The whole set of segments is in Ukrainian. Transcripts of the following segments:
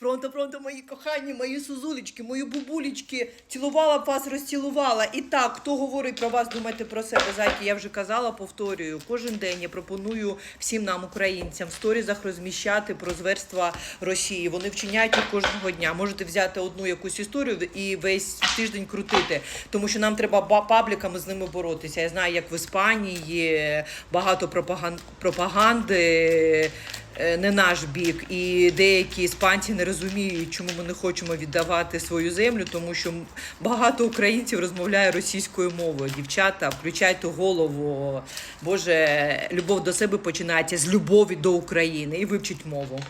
Пронто, пронто, мої кохані, мої сузулечки, мої бубулечки, цілувала б вас, розцілувала. І так, хто говорить про вас, думайте про себе, зайки. Я вже казала, повторюю. Кожен день я пропоную всім нам, українцям, в сторізах розміщати про зверства Росії. Вони вчиняють їх кожного дня. Можете взяти одну якусь історію і весь тиждень крутити, тому що нам треба ба- пабліками з ними боротися. Я знаю, як в Іспанії багато пропаган- пропаганди. Е, Не наш бік, і деякі іспанці не розуміють, чому ми не хочемо віддавати свою землю, тому що багато українців розмовляє російською мовою. Дівчата, включайте голову. Боже, любов до себе починається з любові до України і вивчіть мову.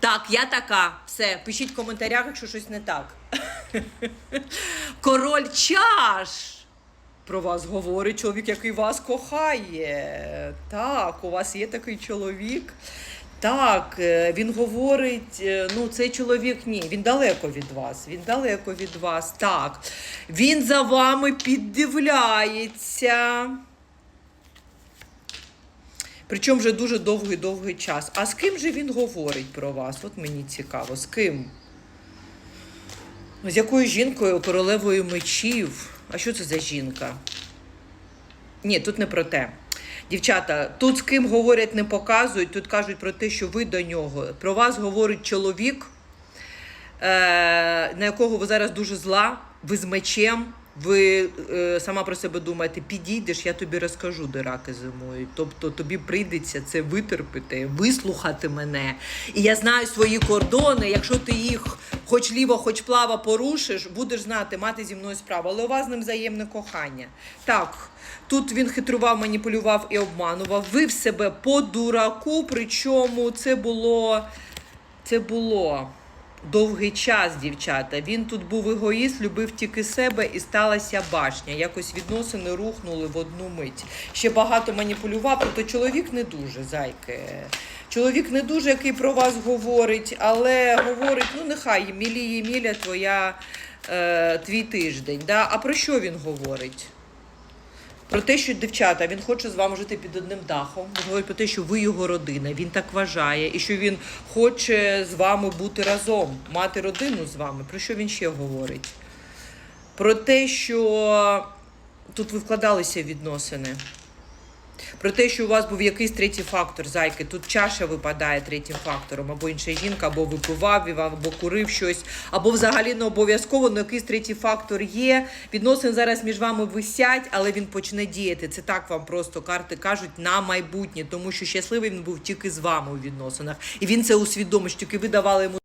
Так, я така. Все, пишіть в коментарях, якщо щось не так. Король чаш. Про вас говорить чоловік, який вас кохає. Так, у вас є такий чоловік. Так, е, він говорить, е, ну цей чоловік ні, він далеко від вас. Він далеко від вас. Так. Він за вами піддивляється. Причому вже дуже довгий-довгий час. А з ким же він говорить про вас? От мені цікаво, з ким? З якою жінкою королевою мечів? А що це за жінка? Ні, тут не про те. Дівчата, тут з ким говорять, не показують, тут кажуть про те, що ви до нього. Про вас говорить чоловік, е, на якого ви зараз дуже зла, ви з мечем. Ви е, сама про себе думаєте, підійдеш, я тобі розкажу, де раки зимують. Тобто тобі прийдеться це витерпіти, вислухати мене. І я знаю свої кордони. Якщо ти їх хоч ліво, хоч плаво порушиш, будеш знати, мати зі мною справу. Але у вас з ним взаємне кохання. Так, тут він хитрував, маніпулював і обманував. Вив себе по дураку, причому це було. Це було довгий час, дівчата. Він тут був егоїст, любив тільки себе і сталася башня. Якось відносини рухнули в одну мить. Ще багато маніпулював, проте чоловік не дуже, зайки. Чоловік не дуже, який про вас говорить, але говорить, ну нехай міліє міля твоя е, твій тиждень. Да? А про що він говорить? Про те, що дівчата, він хоче з вами жити під одним дахом. Він говорить про те, що ви його родина, він так вважає, і що він хоче з вами бути разом, мати родину з вами. Про що він ще говорить? Про те, що тут ви вкладалися в відносини. Про те, що у вас був якийсь третій фактор, зайки. Тут чаша випадає третім фактором, або інша жінка, або випивав, або курив щось, або взагалі не обов'язково, але якийсь третій фактор є. Відносини зараз між вами висять, але він почне діяти. Це так вам просто карти кажуть на майбутнє, тому що щасливий він був тільки з вами у відносинах. І він це усвідомив, що тільки ви давали йому.